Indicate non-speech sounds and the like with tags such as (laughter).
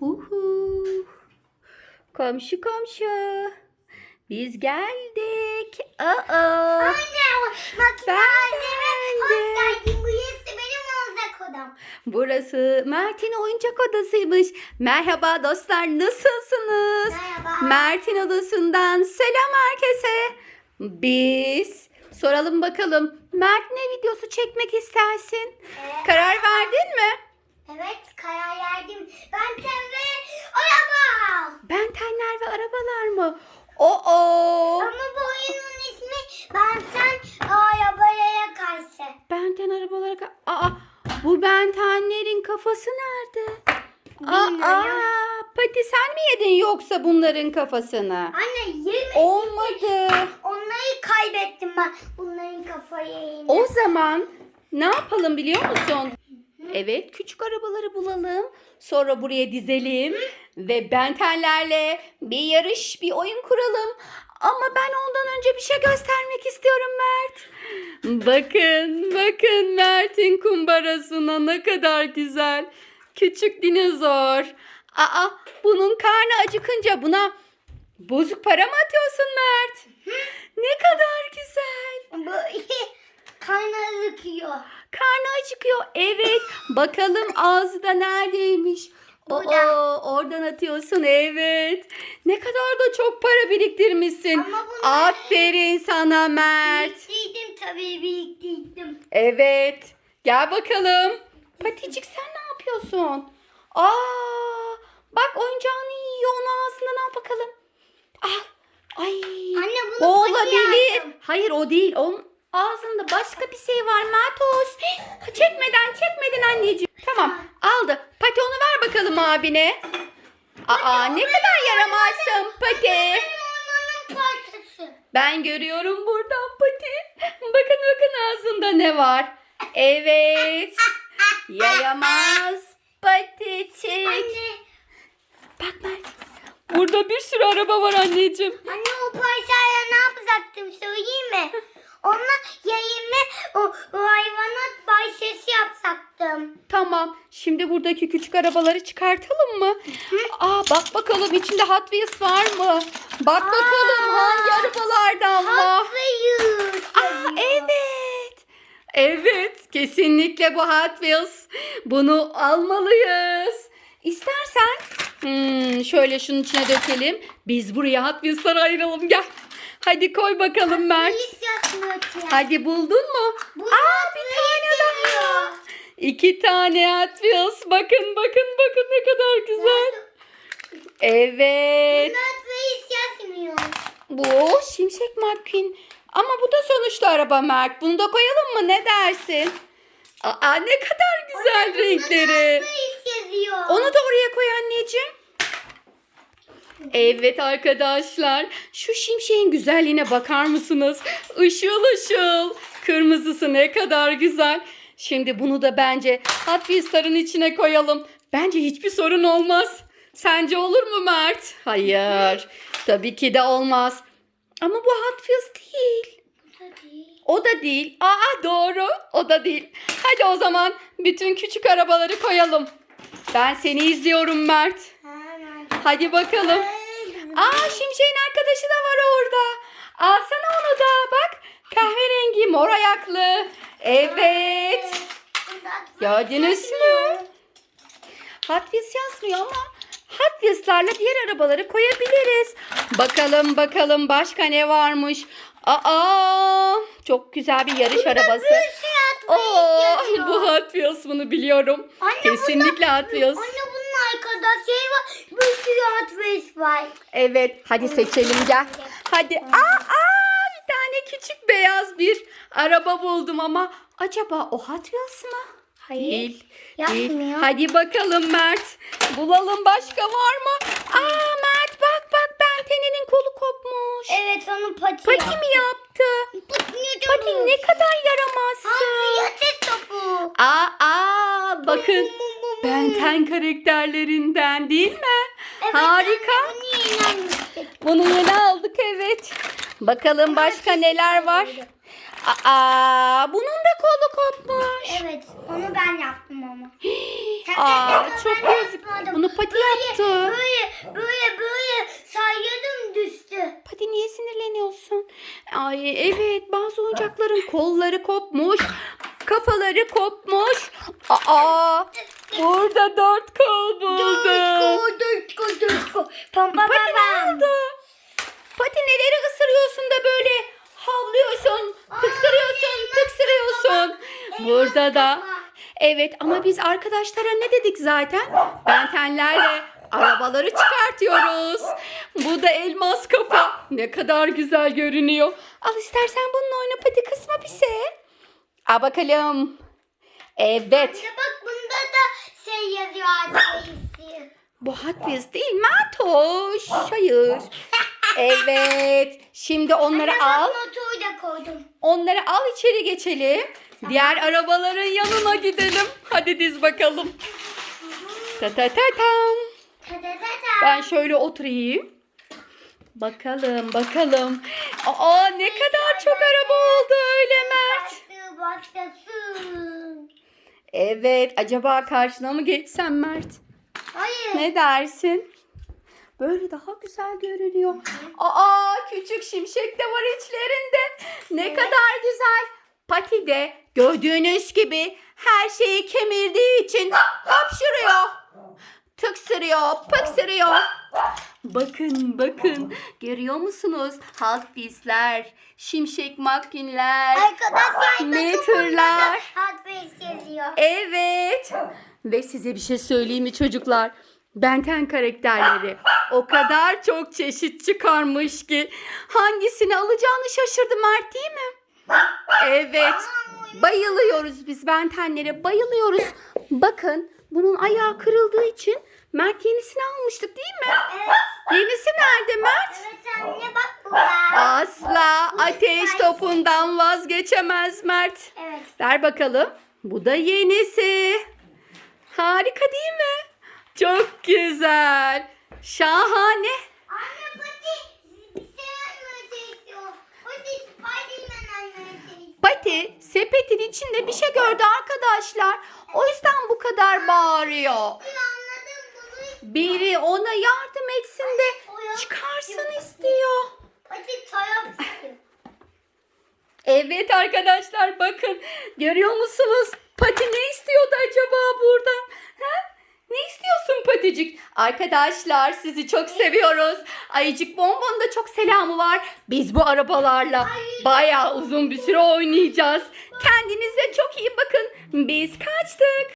Huhu. Komşu komşu. Biz geldik. Aa. Anne makine Ben anneme hoş geldin. Burası benim olacak odam. Burası Mert'in oyuncak odasıymış. Merhaba dostlar nasılsınız? Merhaba. Mert'in odasından selam herkese. Biz soralım bakalım Mert ne videosu çekmek istersin? Ee, Karar verdin mi? Evet karar verdim. Ben araba. Bentenler ve arabalar mı? Oo! Ama bu oyunun ismi Ben Sen Arabaya Karşı. Benten arabalara... ka- Aa! Bu bentenlerin kafası nerede? Bilmiyorum. Aa! Pati sen mi yedin yoksa bunların kafasını? Anne yeme. Olmadı. Onları kaybettim ben. Bunların kafayı yiyeyim. O zaman ne yapalım biliyor musun? Evet küçük arabaları bulalım. Sonra buraya dizelim. Ve bentenlerle bir yarış, bir oyun kuralım. Ama ben ondan önce bir şey göstermek istiyorum Mert. Bakın, bakın Mert'in kumbarasına ne kadar güzel. Küçük dinozor. Aa, bunun karnı acıkınca buna bozuk para mı atıyorsun Mert? Ne kadar güzel. Bu (laughs) karnı acıkıyor. Karnı acıkıyor. Evet. Bakalım ağzı da neredeymiş? Burada. Oo, oradan atıyorsun. Evet. Ne kadar da çok para biriktirmişsin. Ama bunları- Aferin sana Mert. Birlikteydim tabii birlikteydim. Evet. Gel bakalım. Paticik sen ne yapıyorsun? Aa! Bak oyuncağını yiyor. Onu ağzından al bakalım. Al. Ay. Anne bunu O pati olabilir. Hayır o değil. Onun ağzında başka bir şey var Matos. Çekmeden çekmeden anneciğim. Tamam aldı. Pati onu ver bakalım abine. Aa ne kadar yaramazsın Pati. Ben görüyorum buradan Pati. Bakın bakın ağzında ne var. Evet. Yaramaz Paticik. Anne, Bak Mert. Burada bir sürü araba var anneciğim. anne o parçayla ne yapacaktım söyleyeyim mi? (laughs) Onunla yayımı o, o hayvanat bahçesi yapacaktım. Tamam. Şimdi buradaki küçük arabaları çıkartalım mı? Aa bak bakalım içinde Hot Wheels var mı? Bak bakalım hangi arabalardan var? Hot Wheels. Aa evet. Evet, kesinlikle bu Hot Wheels. Bunu almalıyız. İstersen hmm, şöyle şunun içine dökelim. Biz buraya Hot Wheels'ları ayıralım. Gel. Hadi koy bakalım Mert. Hadi buldun mu? Aa bir tane daha. İki tane Wheels. Bakın bakın bakın ne kadar güzel. Evet. Bu Şimşek McQueen. Ama bu da sonuçta araba Mert. Bunu da koyalım mı? Ne dersin? Aa ne kadar güzel renkleri. Onu da oraya koy anneciğim. Evet arkadaşlar. Şu şimşeğin güzelliğine bakar mısınız? Işıl ışıl. Kırmızısı ne kadar güzel. Şimdi bunu da bence Hot Wheels'ların içine koyalım. Bence hiçbir sorun olmaz. Sence olur mu Mert? Hayır. Tabii ki de olmaz. Ama bu Hot Wheels değil. O da değil. Aa doğru. O da değil. Hadi o zaman bütün küçük arabaları koyalım. Ben seni izliyorum Mert. Hadi bakalım. Aa Şimşek'in arkadaşı da var orada. Alsana onu da bak. Kahverengi mor ayaklı. Evet. Gördünüz mü? Hot Wheels yazmıyor ama Hot Wheels'larla diğer arabaları koyabiliriz. Bakalım bakalım başka ne varmış. Aa çok güzel bir yarış arabası. Oo, bu Hot Wheels bunu biliyorum. Anne, Kesinlikle Hot Wheels. Anne bunun arkadaş şey var. Bir sürü Hot Wheels var. Evet hadi seçelim gel. Hadi. Aa, aa, bir tane küçük beyaz bir araba buldum ama acaba o Hot Wheels mı? Hayır. Değil. Yapmıyor. Değil. Hadi bakalım Mert. Bulalım başka var mı? Aa Mert bak bak Bentene'nin kolu kopmuş. Evet onun pati. Pati mi yaptı? Pati ne kadar yaramazsın. Yatış topu. Aa, aa bakın Benten karakterlerinden değil mi? Evet, Harika. anne, Bunu yenilenmiştik. Bunu yeni aldık evet. Bakalım başka neler var. Aa, bunun da kolu kopmuş. Evet onu ben yaptım ama. (gasps) Aa, çok yazık. Bunu Pati yaptı. Böyle böyle böyle sayıyordum düştü. Pati niye sinirleniyorsun? Ay evet bazı oyuncakların kolları kopmuş. Kafaları kopmuş. Aa burada dört kol buldum. Dört dört dört dört Pam pam Pati ne oldu? Pati neleri ısırıyorsun da böyle havlıyorsun, tıksırıyorsun, tıksırıyorsun. Burada da evet ama biz arkadaşlara ne dedik zaten? Bentenlerle arabaları çıkartıyoruz. Bu da elmas kafa. Ne kadar güzel görünüyor. Al istersen bununla oyna Pati kısma pise. Al bakalım. Evet. Anne bak bunda da şey yazıyor adresi. Bu Hot Wheels değil Mertoş. Hayır. (laughs) Evet. Şimdi onları Anne al. motoru da koydum. Onları al içeri geçelim. Diğer arabaların yanına gidelim. Hadi diz bakalım. Ta ta ta tam. Ta ta ta ta. Ben şöyle oturayım. Bakalım bakalım. Aa ne kadar çok araba oldu öyle Mert. Başlasın. Evet acaba karşına mı geçsem Mert? Hayır. Ne dersin? Böyle daha güzel görünüyor. Aa küçük şimşek de var içlerinde. Ne Evet. kadar güzel. Pati de gördüğünüz gibi her şeyi kemirdiği için hapşırıyor. Tıksırıyor, pıksırıyor. Bakın bakın görüyor musunuz? Halk bizler, şimşek makinler. Arkadaşlar Meterler. Hot Wheels yazıyor. Evet. Ve size bir şey söyleyeyim mi çocuklar? Benten karakterleri o kadar çok çeşit çıkarmış ki hangisini alacağını şaşırdı Mert değil mi? Evet. Bayılıyoruz biz Bentenlere bayılıyoruz. Bakın bunun ayağı kırıldığı için Mert yenisini almıştık değil mi? Evet. Yenisi nerede Mert? Evet anne bak burada. Asla ateş topundan vazgeçemez Mert. Evet. Ver bakalım. Bu da yenisi. Harika değil mi? Çok güzel. Şahane. Anne istiyor. Pati Sepetin içinde bir şey gördü arkadaşlar. O yüzden bu kadar bağırıyor. Biri ona yardım etsin de çıkarsın istiyor. Evet arkadaşlar bakın görüyor musunuz? Pati ne istiyordu acaba buradan? Paticik? Arkadaşlar sizi çok seviyoruz. Ayıcık Bonbon da çok selamı var. Biz bu arabalarla bayağı uzun bir süre oynayacağız. Kendinize çok iyi bakın. Biz kaçtık.